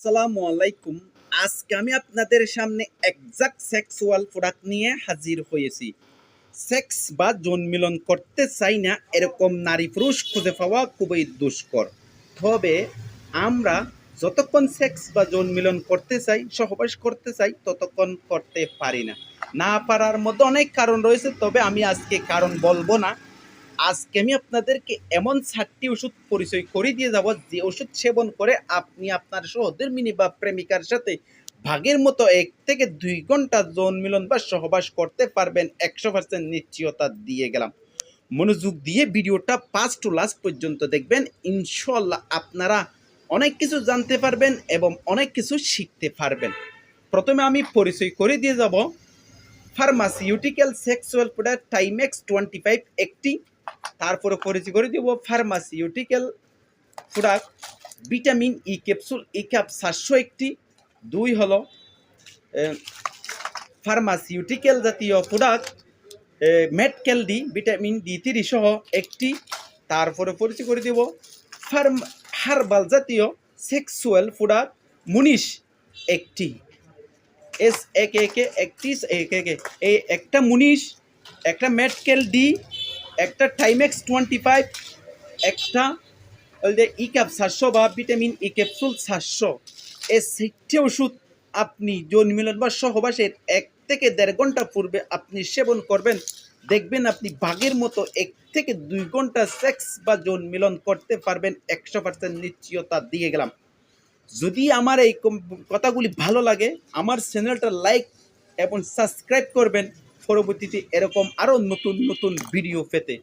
আসসালামু আলাইকুম। আজকে আমি আপনাদের সামনে একজাক্ট সেক্সুয়াল প্রোডাক্ট নিয়ে হাজির হয়েছি। সেক্স বা যৌন মিলন করতে চাই না, এরকম নারী পুরুষ খুঁজে পাওয়া খুবই দুষ্কর। তবে আমরা যতক্ষণ সেক্স বা যৌন মিলন করতে চাই, সহবাস করতে চাই, ততক্ষণ করতে পারি না। না পারার মধ্যে অনেক কারণ রয়েছে, তবে আমি আজকে কারণ বলব না। আজকে আমি আপনাদেরকে এমন চারটি ওষুধ পরিচয় করে দিয়ে যাব যে ওষুধ সেবন করে আপনি আপনার সহধর্মিনী বা প্রেমিকার সাথে ভাগের মতো এক থেকে দুই ঘণ্টা যৌন মিলন বা সহবাস করতে পারবেন। একশো পার্সেন্ট নিশ্চয়তা দিয়ে গেলাম। মনোযোগ দিয়ে ভিডিওটা পাঁচ টু লাস্ট পর্যন্ত দেখবেন। ইনশাল্লাহ আপনারা অনেক কিছু জানতে পারবেন এবং অনেক কিছু শিখতে পারবেন। প্রথমে আমি পরিচয় করে দিয়ে যাব। Pharmaceutical sexual product Timex twenty five একটি তারপরে পরিচয় করে দিব pharmaceutical product vitamin E capsule E cap সাতশো একটি, দুই হলো ফার্মাসিউটিক্যাল জাতীয় product Metcal D vitamin D three সহ একটি, তারপরে পরিচয় করে দিব ফার্ম হার্বাল জাতীয় সেক্সুয়াল প্রোডাক্ট মুনিশ একটি। এস এক একে একত্রিশ এক একে এই একটা মুনিশ, একটা মেটকেল ডি একটা টাইমেক্স টোয়েন্টি ফাইভ একটা যে ই ক্যাপ সাতশো বা ভিটামিন ই ক্যাপসুল সাতশো। এই সেটটি ওষুধ আপনি যৌন মিলন বা সহবাসের এক থেকে দেড় ঘণ্টা পূর্বে আপনি সেবন করবেন। দেখবেন আপনি বাঘের মতো এক থেকে দুই ঘণ্টা সেক্স বা যৌন মিলন করতে পারবেন। একশো পার্সেন্ট নিশ্চয়তা দিয়ে গেলাম। যদি আমার এই কথাগুলি ভালো লাগে, আমার চ্যানেলটা লাইক এবং সাবস্ক্রাইব করবেন। পরবর্তীতে এরকম আরও নতুন নতুন ভিডিও পেতে।